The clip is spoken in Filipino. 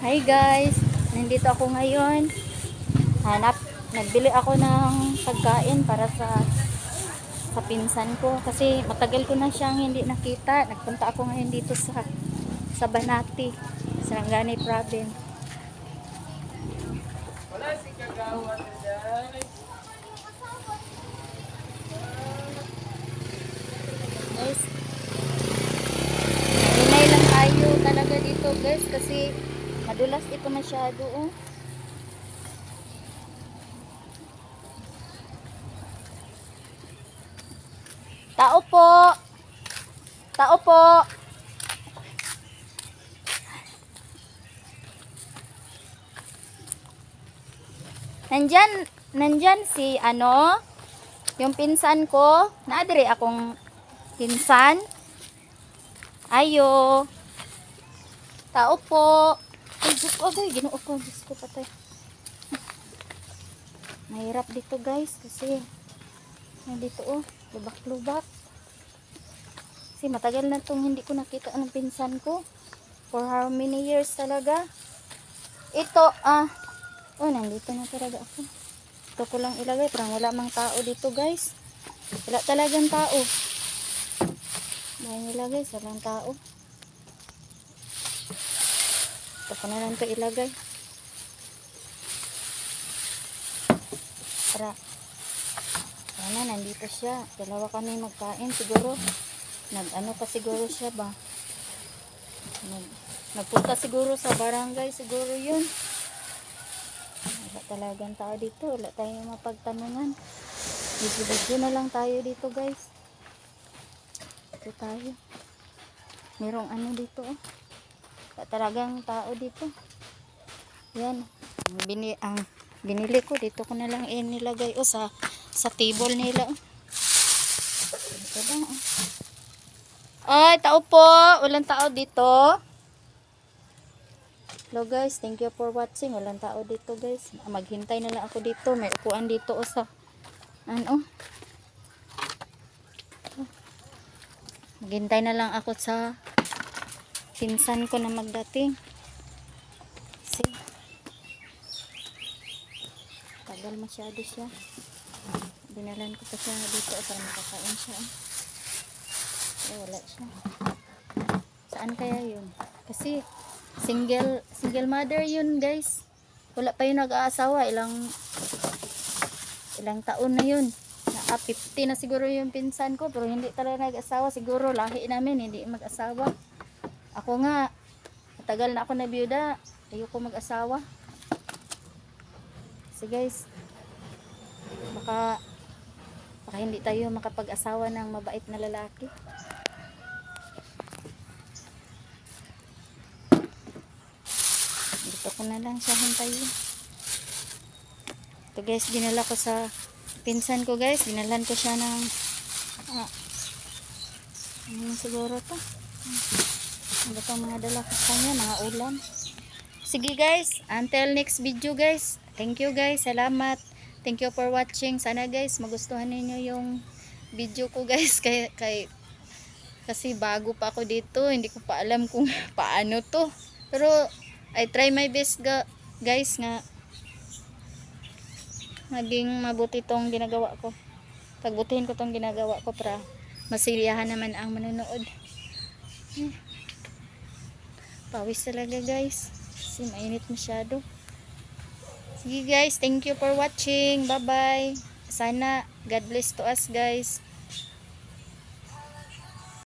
Hi guys, nandito ako ngayon. Hanap, nagbili ako ng pagkain para sa sa pinsan ko kasi matagal ko na siyang hindi nakita. Nagpunta ako ngayon dito sa sa Banati, Sarangani Province. Wala si kagawa. Guys, Inay lang tayo talaga dito guys kasi madulas ito masyado oh. Tao po. Tao po. Nandyan, nandyan si ano, yung pinsan ko, naadiri akong pinsan. Ayo. Tao po. Ay, Diyos ko, agay, ginoo ko. Diyos ko, patay. Mahirap dito, guys, kasi nandito, oh, lubak-lubak. Kasi matagal na itong hindi ko nakita ng pinsan ko. For how many years talaga. Ito, ah, oh, nandito na talaga ako. Ito ko lang ilagay, parang wala mang tao dito, guys. Wala talagang tao. Dahil nilagay sa lang tao. Ito ko na lang ito ilagay. Para, sana nandito siya. Dalawa kami magkain siguro. Nag ano pa siguro siya ba? Nag, nagpunta siguro sa barangay siguro yun. Wala talagang tao dito. Wala tayong mapagtanungan. Video-video na lang tayo dito guys. Ito tayo. Merong ano dito oh. Talagang tao dito. Yan. Ang Bini, ang binili ko dito ko na lang inilagay oh sa sa table nila oh. Ito lang oh. Ay, tao po. Walang tao dito. Hello guys, thank you for watching. Walang tao dito guys. Maghintay na lang ako dito. May upuan dito o sa ano. Maghintay na lang ako sa pinsan ko na magdating. Kasi tagal masyado siya. Binalan ko pa siya dito para makakain siya. Eh, wala siya. Saan kaya yun? Kasi single single mother yun guys. Wala pa yung nag-aasawa. Ilang ilang taon na yun. Na 50 na siguro yung pinsan ko pero hindi talaga nag-asawa. Siguro lahi namin hindi mag-asawa. Ako nga matagal na ako na byuda. Ayoko mag-asawa. So guys, baka baka hindi tayo makapag-asawa ng mabait na lalaki. Dito ko na lang siya hintayin. Ito guys, dinala ko sa pinsan ko guys. Dinalan ko siya ng ah, ano siguro to? Ano itong mga dala ko kanya? Mga ulam. Sige guys, until next video guys. Thank you guys, salamat. Thank you for watching. Sana guys, magustuhan ninyo yung video ko guys. Kay, kay, kasi bago pa ako dito, hindi ko pa alam kung paano to. Pero, I try my best ga, guys nga maging mabuti tong ginagawa ko. Pagbutihin ko tong ginagawa ko para masiliyahan naman ang manonood. Hmm. Pawis talaga guys. Kasi mainit masyado. Sige guys, thank you for watching. Bye bye. Sana God bless to us guys.